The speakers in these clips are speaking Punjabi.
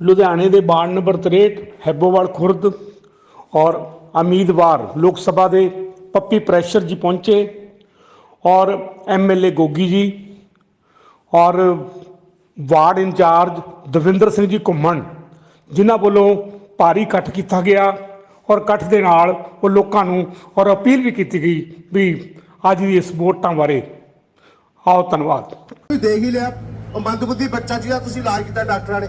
ਲੁਧਿਆਣੇ ਦੇ ਵਾਰਡ ਨੰਬਰ 63 ਹੈਬੋਵਾਲ ਖੁਰਦ ਔਰ ਉਮੀਦਵਾਰ ਲੋਕ ਸਭਾ ਦੇ ਪੱਪੀ ਪ੍ਰੈਸ਼ਰ ਜੀ ਪਹੁੰਚੇ ਔਰ ਐਮਐਲਏ ਗੋਗੀ ਜੀ ਔਰ ਵਾਰਡ ਇੰਚਾਰਜ ਦਵਿੰਦਰ ਸਿੰਘ ਜੀ ਘੁੰਮਣ, ਜਿਨ੍ਹਾਂ ਵੱਲੋਂ ਭਾਰੀ ਇਕੱਠ ਕੀਤਾ ਗਿਆ ਔਰ ਇਕੱਠ ਦੇ ਨਾਲ ਉਹ ਲੋਕਾਂ ਨੂੰ ਔਰ ਅਪੀਲ ਵੀ ਕੀਤੀ ਗਈ ਵੀ ਅੱਜ ਦੀ ਇਸ ਵੋਟਾਂ ਬਾਰੇ ਆਓ ਧੰਨਵਾਦ। ਤੁਸੀਂ ਦੇਖ ਹੀ ਲਿਆ, ਉਹ ਮੰਦਬੁੱਧੀ ਬੱਚਾ ਜਿਹਦਾ ਤੁਸੀਂ ਇਲਾਜ ਕੀਤਾ ਡਾਕਟਰਾਂ ਨੇ।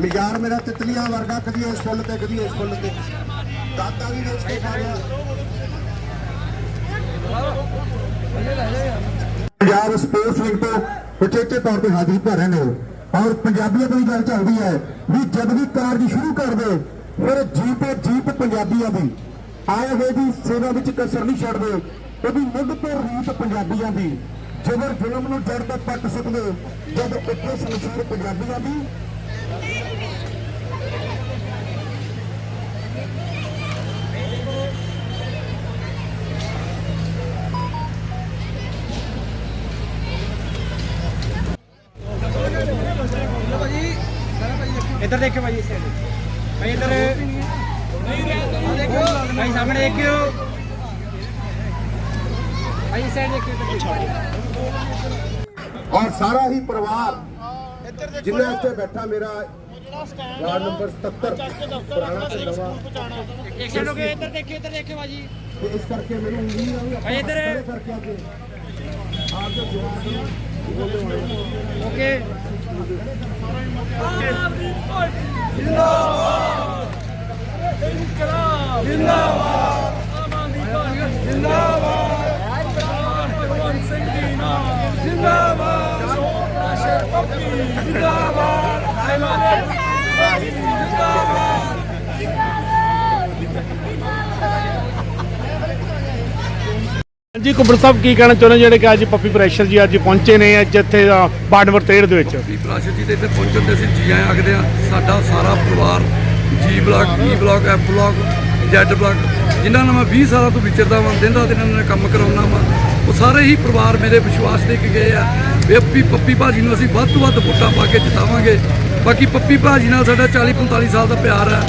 ਮਿਜ਼ਾਰ ਮੇਰਾ ਤਿਤਲੀਆਂ ਵਰਗਾ, ਕਦੀ ਇਸ ਫੁੱਲ ਤੇ, ਕਦੀ ਇਸ ਫੁੱਲ ਤੇ। ਦਾਦਾ ਵੀ ਵੇਚ ਕੇ ਖਾ ਲਿਆ ਪੰਜਾਬ ਸਪੋਰਟਸ ਲੀਗ ਤੋਂ ਉਚੇਚੇ ਤੌਰ ਤੇ ਹਾਜ਼ਰੀ ਭਰ ਰਹੇ ਨੇ ਔਰ ਪੰਜਾਬੀਆਂ ਦੀ ਗੱਲ ਚੱਲਦੀ ਹੈ ਵੀ ਜਦ ਵੀ ਕਾਰਜ ਸ਼ੁਰੂ ਕਰਦੇ, ਫਿਰ ਜੀਪ ਜੀਪ ਪੰਜਾਬੀਆਂ ਦੀ। ਆਏ ਹੋਏ ਦੀ ਸੇਵਾ ਵਿੱਚ ਕਸਰ ਨਹੀਂ ਛੱਡਦੇ ਉਹਦੀ ਮੁੱਢ ਤੋਂ ਰੀਤ ਪੰਜਾਬੀਆਂ ਦੀ। ਜਦੋਂ ਜ਼ੁਲਮ ਨੂੰ ਜੜ ਤੋਂ ਪੱਟ ਸਕਦੇ ਜਦ ਉੱਥੇ ਸੰਸਾਰ ਪੰਜਾਬੀਆਂ ਦੀ ਇੱਧਰ ਦੇਖਿਓ ਭਾਈ ਇਸ ਭਾਈ ਇੱਧਰ। ਭਾਈ ਸਾਹਮਣੇ ਦੇਖਿਓ। ਭਾਈ ਸਾਈਡ ਦੇਖਿਓ ਇੱਧਰ। ਔਰ ਸਾਰਾ ਹੀ ਪਰਿਵਾਰ ਜਿੰਨਾ ਇੱਥੇ ਬੈਠਾ ਮੇਰਾ ਵਾਰਡ ਨੰਬਰ 77 ਪੁਰਾਣਾ ਤੇ ਨਵਾਂ ਇੱਕ ਸਾਈਡ ਹੋ ਕੇ ਇੱਧਰ ਦੇਖਿਓ ਇੱਧਰ ਦੇਖਿਓ ਭਾਜੀ ਤੇ ਇਸ ਕਰਕੇ ਮੈਨੂੰ ਉਮੀਦ ਆ ਵੀ ਆਪਾਂ ਭਾਈ ਇੱਧਰ। ਖੜੇ ਕਰਕੇ ਅੱਜ ਆਪ ਦੇ ਜਵਾਬ ਨੂੰ ਬੋਲੇ ਹੋਏ ਓਕੇ ਜੀ ਕੁਬਰ ਸਾਹਿਬ ਕੀ ਕਹਿਣਾ ਚਾਹੁੰਦੇ ਜਿਹੜੇ ਕਿ ਅੱਜ ਪੱਪੀ ਪ੍ਰੈਸ਼ਰ ਜੀ ਅੱਜ ਪਹੁੰਚੇ ਨੇ ਅੱਜ ਇੱਥੇ ਅ, ਵਾਰਡ ਨੰਬਰ 63 ਦੇ ਵਿੱਚ? ਵੀ ਪ੍ਰਾਸ਼ਰ ਜੀ ਦੇ ਇੱਥੇ ਪਹੁੰਚਣ ਤੇ ਅਸੀਂ ਜੀ ਆਇਆਂ ਆਖਦੇ ਆ ਸਾਡਾ ਸਾਰਾ ਪਰਿਵਾਰ G block E block F block Z block ਜਿਨ੍ਹਾਂ ਨਾਲ ਮੈਂ 20 ਸਾਲਾਂ ਤੋਂ ਵਿਚਰਦਾ ਵਾਂ ਦਿਨ ਰਾਤ ਇਹਨਾਂ ਨਾਲ ਕੰਮ ਕਰਾਉਣਾ ਵਾਂ। ਉਹ ਸਾਰੇ ਹੀ ਪਰਿਵਾਰ ਮੇਰੇ ਵਿਸ਼ਵਾਸ ਦੇ ਕੇ ਗਏ ਆ ਵੀ ਪੱਪੀ ਪੱਪੀ ਭਾਜੀ ਨੂੰ ਅਸੀਂ ਵੱਧ ਤੋਂ ਵੱਧ ਵੋਟਾਂ ਪਾ ਕੇ ਜਿਤਾਵਾਂਗੇ। ਬਾਕੀ ਪੱਪੀ ਭਾਜੀ ਨਾਲ ਸਾਡਾ 40 45 ਸਾਲ ਦਾ ਪਿਆਰ ਹੈ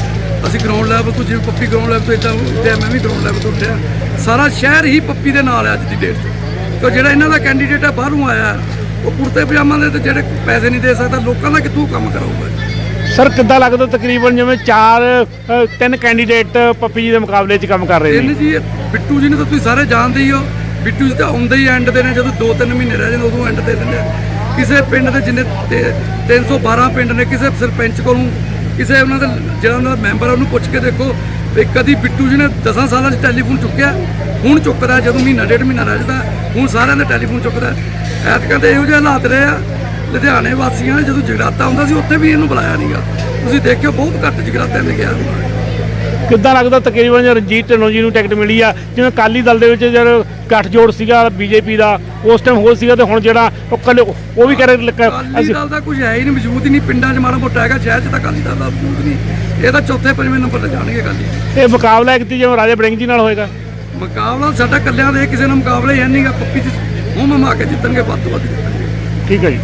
ਅਸੀਂ ਗਰਾਊਂਡ ਲੈਵਲ ਤੋਂ ਜਿਵੇਂ ਪੱਪੀ ਗਰਾਊਂਡ ਲੈਵਲ ਤੋਂ ਇਦਾਂ ਉੱਠਿਆ ਮੈਂ ਵੀ ਗਰਾਊਂਡ ਲੈਵਲ ਤੋਂ ਉੱਠਿਆ। ਸਾਰਾ ਸ਼ਹਿਰ ਹੀ ਪੱਪੀ ਦੇ ਨਾਲ ਹੈ ਅੱਜ ਦੀ ਡੇਟ 'ਚ ਤੇ ਜਿਹੜਾ ਇਹਨਾਂ ਦਾ ਕੈਂਡੀਡੇਟ ਹੈ ਬਾਹਰੋਂ ਆਇਆ। ਉਹ ਕੁੜਤੇ ਪਜਾਮਾ ਦੇ ਤੇ ਜਿਹੜੇ ਪੈਸੇ ਨਹੀਂ ਦੇ ਸਕਦਾ ਲੋਕਾਂ ਦਾ ਕਿੱਥੋਂ ਕੰਮ ਕਰਾਊਗਾ ਸਰ ਕਿੱਦਾਂ ਲੱਗਦਾ ਤਕਰੀਬਨ ਜਿਵੇਂ ਚਾਰ ਤਿੰਨ ਕੈਂਡੀਡੇਟ ਪੱਪੀ ਜੀ ਦੇ ਮੁਕਾਬਲੇ 'ਚ ਕੰਮ ਕਰ ਰਹੇ ਨੇ? ਜੀ ਬਿੱਟੂ ਜੀ ਨੂੰ ਤਾਂ ਤੁਸੀਂ ਸਾਰੇ ਜਾਣਦੇ ਹੀ ਹੋ। ਬਿੱਟੂ ਜੀ ਤਾਂ ਆਉਂਦੇ ਹੀ ਐਂਡ ਦੇ ਨੇ, ਜਦੋਂ 2-3 ਮਹੀਨੇ ਰਹਿ ਜਾਂਦੇ, ਉਦੋਂ ਐਂਡ ਦੇ ਦਿੰਦੇ ਕਿਸੇ ਪਿੰਡ ਦੇ ਜਿੰਨੇ ਤੇ- 312 ਪਿੰਡ ਨੇ, ਕਿਸੇ ਸਰਪੰਚ ਕੋਲੋਂ, ਕਿਸੇ ਉਹਨਾਂ ਦਾ, ਜਿਹੜਾ ਉਹਨਾਂ ਦਾ ਮੈਂਬਰ ਉਹਨੂੰ ਪੁੱਛ ਕੇ ਦੇਖੋ ਵੀ ਕਦੀ ਬਿੱਟੂ ਜੀ ਨੇ 10 ਸਾਲਾਂ 'ਚ ਟੈਲੀਫੋਨ ਚੁੱਕਿਆ, ਹੁਣ ਚੁੱਕਦਾ, ਜਦੋਂ ਮਹੀਨਾ, ਡੇਢ ਮਹੀਨਾ ਰਹਿ ਜਾਂਦਾ, ਹੁਣ ਸਾਰਿਆਂ ਦਾ ਟੈਲੀਫੋਨ ਚੁੱਕਦਾ। ਐਤਕਾਂ ਤੇ ਇਹੋ ਜਿਹੇ ਹਾਲਾਤ ਰਹੇ ਆ, ਲੁਧਿਆਣੇ ਵਾਸੀਆਂ ਨੇ ਜਦੋਂ ਜਗਰਾਤਾ ਹੁੰਦਾ ਸੀ, ਉੱਥੇ ਵੀ ਇਹਨੂੰ ਬੁਲਾਇਆ ਨਹੀਂਗਾ ਤੁਸੀਂ ਦੇਖਿਓ, ਬਹੁਤ ਘੱਟ ਜਗਰਾਤਿਆਂ ਤੇ ਗਿਆ। ਹੋਇਆ ਕਿੱਦਾਂ ਲੱਗਦਾ ਤਕਰੀਬਨ ਜੇ ਰਣਜੀਤ ਢਿੱਲੋਂ ਜੀ ਨੂੰ ਟਿਕਟ ਮਿਲੀ ਆ? ਜਿਵੇਂ ਅਕਾਲੀ ਦਲ ਦੇ ਵਿੱਚ ਜਦ ਗੱਠਜੋੜ ਸੀਗਾ ਬੀਜੇਪੀ ਦਾ ਉਸ ਟਾਈਮ ਹੋਰ ਸੀਗਾ ਤੇ ਹੁਣ ਜਿਹੜਾ ਉਹ ਕੱਲੇ ਉਹ ਵੀ ਕਹਿ ਰਹੇ ਅਕਾਲੀ ਦਲ ਦਾ ਕੁਝ ਹੈ ਹੀ ਨਹੀਂ ਵਜੂਦ ਹੀ ਨਹੀਂ ਪਿੰਡਾਂ 'ਚ ਮਾੜਾ ਮੋਟਾ ਹੈਗਾ ਸ਼ਹਿਰ 'ਚ ਤਾਂ ਅਕਾਲੀ ਦਲ ਦਾ ਵਜੂਦ ਨਹੀਂ। ਇਹ ਤਾਂ ਚੌਥੇ ਪੰਜਵੇਂ ਨੰਬਰ ਤੇ ਜਾਣਗੇ ਅਕਾਲੀ ਇਹ ਮੁਕਾਬਲਾ ਇੱਕ ਜਿਵੇਂ ਰਾਜਾ ਬੜਿੰਗ ਜੀ ਨਾਲ ਹੋਏਗਾ। ਮੁਕਾਬਲਾ ਸਾਡਾ ਕੱਲਿਆਂ ਦੇ ਕਿਸੇ ਨਾਲ ਮੁਕਾਬਲਾ ਹੀ ਨਹੀਂਗਾ ਪੱਪੀ 'ਚ ਹੁਣ ਮਮਾ ਕੇ ਜਿੱਤਣਗੇ ਵੱਧ ਤੋਂ ਵੱਧ ਠੀਕ ਹੈ ਜੀ।